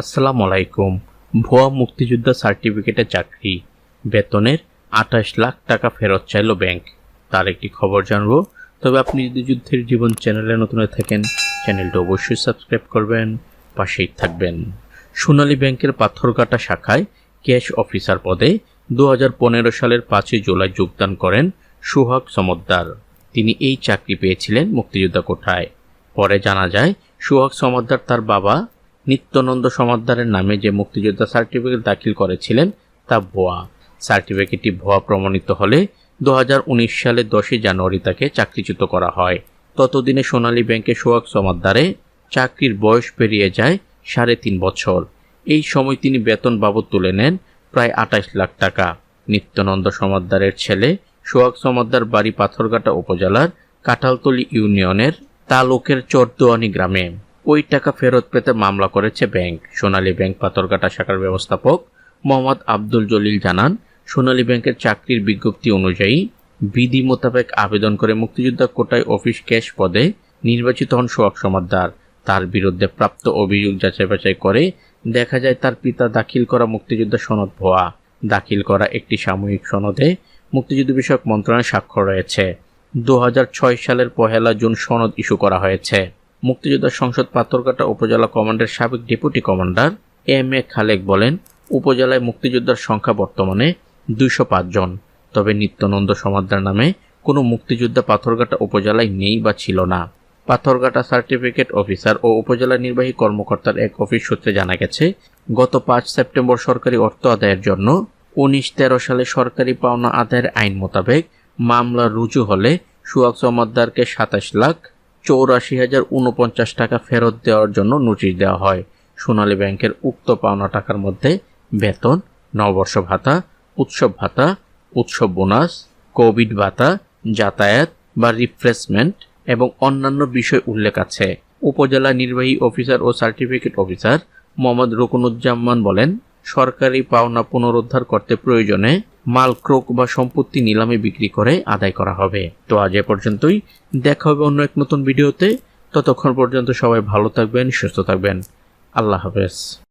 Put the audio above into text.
আসসালামু আলাইকুম ভুয়া মুক্তিযোদ্ধা সার্টিফিকেটে চাকরি। বেতনের আঠাশ লাখ টাকা ফেরত চাইল ব্যাংক। তার একটি খবর জানব। তবে আপনি যদি যুদ্ধের জীবন চ্যানেলে নতুন হয়ে থাকেন, চ্যানেলটা অবশ্যই সাবস্ক্রাইব করবেন, পাশেই থাকবেন। সোনালী ব্যাংকের পাথরঘাটা শাখায় ক্যাশ অফিসার পদে দু পনেরো সালের পাঁচই জুলাই যোগদান করেন সুহাগ সমদ্দার। তিনি এই চাকরি পেয়েছিলেন মুক্তিযোদ্ধা কোঠায়। পরে জানা যায়, সুহাগ সমদ্দার তার বাবা নিত্যানন্দ সমাদ্দারের নামে যে মুক্তিযোদ্ধা সার্টিফিকেট দাখিল করেছিলেন, তা ভুয়া। সার্টিফিকেটটি ভুয়া প্রমাণিত হলে দু সালে দশই জানুয়ারি তাকে চাকরিচ্যুত করা হয়। ততদিনে সোনালী ব্যাংকে সোহাগ সমাদ্দারে চাকরির বয়স পেরিয়ে যায় সাড়ে তিন বছর। এই সময় তিনি বেতন বাবদ তুলে নেন প্রায় আঠাশ লাখ টাকা। নিত্যানন্দ সমাদ্দারের ছেলে সোহাগ সমাদ্দার বাড়ি পাথরঘাটা উপজেলার কাঁঠালতলি ইউনিয়নের তালুকের চরদোয়ানি গ্রামে। ওই টাকা ফেরত পেতে মামলা করেছে ব্যাংক। সোনালী ব্যাংক পাথরঘাটা শাখার ব্যবস্থাপক মোহাম্মদ আব্দুল জলিল জানান, সোনালী ব্যাংকের চাকরির বিজ্ঞপ্তি অনুযায়ী বিধি মোতাবেক আবেদন করে মুক্তিযোদ্ধা কোটায় অফিস ক্যাশ পদে নির্বাচিত হন সোহাগ সমাদ্দার। তার বিরুদ্ধে প্রাপ্ত অভিযোগ যাচাই বাছাই করে দেখা যায় তার পিতা দাখিল করা মুক্তিযোদ্ধা সনদ ভুয়া। দাখিল করা একটি সাময়িক সনদে মুক্তিযুদ্ধ বিষয়ক মন্ত্রণালয় স্বাক্ষর রয়েছে। দু হাজার ছয় সালের পহেলা জুন সনদ ইস্যু করা হয়েছে। মুক্তিযোদ্ধা সংসদ পাথরঘাটা উপজেলা কমান্ডের সাবেক deputy commander M A Khalek বলেন, উপজেলায় মুক্তিযোদ্ধার সংখ্যা বর্তমানে দুইশো পাঁচ জন। তবে নিত্যানন্দ সমাদ্দার নামে কোনো মুক্তিযোদ্ধা পাথরঘাটা উপজেলায় নেই বা ছিল না। পাথরঘাটা সার্টিফিকেট অফিসার ও উপজেলা নির্বাহী কর্মকর্তার এক অফিস সূত্রে জানা গেছে, গত পাঁচ সেপ্টেম্বর সরকারি অর্থ আদায়ের জন্য উনিশ তেরো সালে সরকারি পাওনা আদায়ের আইন মোতাবেক মামলা রুজু হলে সুয়াক সমাদ্দারকে সাতাশ লাখ চৌরাশি হাজার উনপঞ্চাশ টাকা ফেরত দেওয়ার জন্য নোটিশ দেওয়া হয়। সোনালী ব্যাংকের উক্ত পাওনা টাকার মধ্যে বেতন, নববর্ষ ভাতা, উৎসব ভাতা, উৎসব বোনাস, কোভিড ভাতা, যাতায়াত বা রিফ্রেশমেন্ট এবং অন্যান্য বিষয় উল্লেখ আছে। উপজেলা নির্বাহী অফিসার ও সার্টিফিকেট অফিসার মোহাম্মদ রুকনুজ্জামান বলেন, সরকারি পাওনা পুনরুদ্ধার করতে প্রয়োজনে মাল ক্রোক বা সম্পত্তি নিলামে বিক্রি করে আদায় করা হবে। তো আজ এ পর্যন্তই। দেখা হবে অন্য এক নতুন ভিডিওতে। ততক্ষণ পর্যন্ত সবাই ভালো থাকবেন, সুস্থ থাকবেন। আল্লাহ হাফেজ।